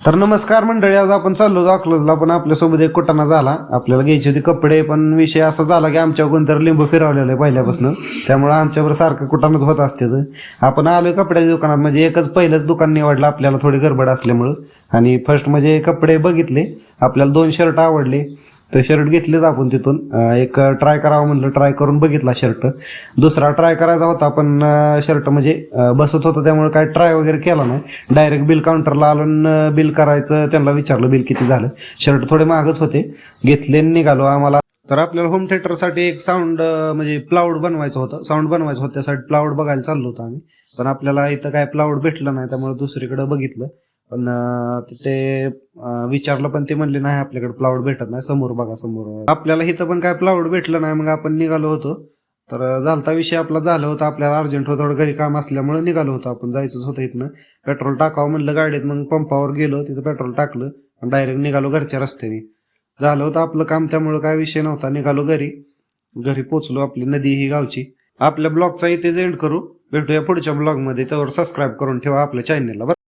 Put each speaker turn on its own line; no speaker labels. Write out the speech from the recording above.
तर नमस्कार मंडळी आज आपण चाललो होतो पण आपल्यासोबत एक कुटाणा झाला. आपल्याला घ्यायचे होते कपडे पण विषय असा झाला की आमच्या कोणतर लिंबू फिरवलेलं आहे पहिल्यापासून. त्यामुळे आमच्यावर सारखं कुटाणाच होत असते तर. आपण आलोय कपड्याच्या दुकानात म्हणजे एकच पहिलंच दुकान निवडलं आपल्याला थोडी गडबड असल्यामुळं. आणि फर्स्ट म्हणजे कपडे बघितले आपल्याला दोन शर्ट आवडले. तर शर्ट घेतलेत आपण तिथून. एक ट्राय करावं म्हणलं ट्राय करून बघितला शर्ट. दुसरा ट्राय करायचा होता पण शर्ट म्हणजे बसत होतं त्यामुळे काय ट्राय वगैरे केला नाही. डायरेक्ट बिल काउंटरला आलो बिल करायचं त्यांना विचारलं बिल किती झालं. शर्ट थोडे महागच होते. घेतले आणि निघालो. आम्हाला तर आपल्याला होम थिएटरसाठी एक साऊंड म्हणजे प्लाऊड बनवायचं होतं. साऊंड बनवायचं होतं त्यासाठी प्लाउड बघायला चाललो होतो आम्ही. पण आपल्याला इथं काय प्लाऊड भेटलं नाही त्यामुळे दुसरीकडे बघितलं. पण ते तिथे विचारलं पण ते म्हणले नाही आपल्याकडे प्लाउड भेटत नाही समोर बघा समोर. आपल्याला इथं पण काय प्लाउड भेटलं नाही मग आपण निघालो होतो. तर झालता विषय आपला झाला होता. आपल्याला अर्जंट होतं थोडं घरी काम असल्यामुळे निघालो होतो आपण जायचंच होतं इथनं. पेट्रोल टाकावं म्हणलं गाडीत मग पंपावर गेलो तिथं पेट्रोल टाकलं आणि डायरेक्ट निघालो घरच्या रस्त्याने. झालं होतं आपलं काम त्यामुळं काय विषय नव्हता. निघालो घरी. घरी पोचलो आपली नदी ही गावची. आपल्या ब्लॉगचा इथेच एंड करू. भेटूया पुढच्या ब्लॉगमध्ये. त्यावर सबस्क्राईब करून ठेवा आपल्या चॅनलला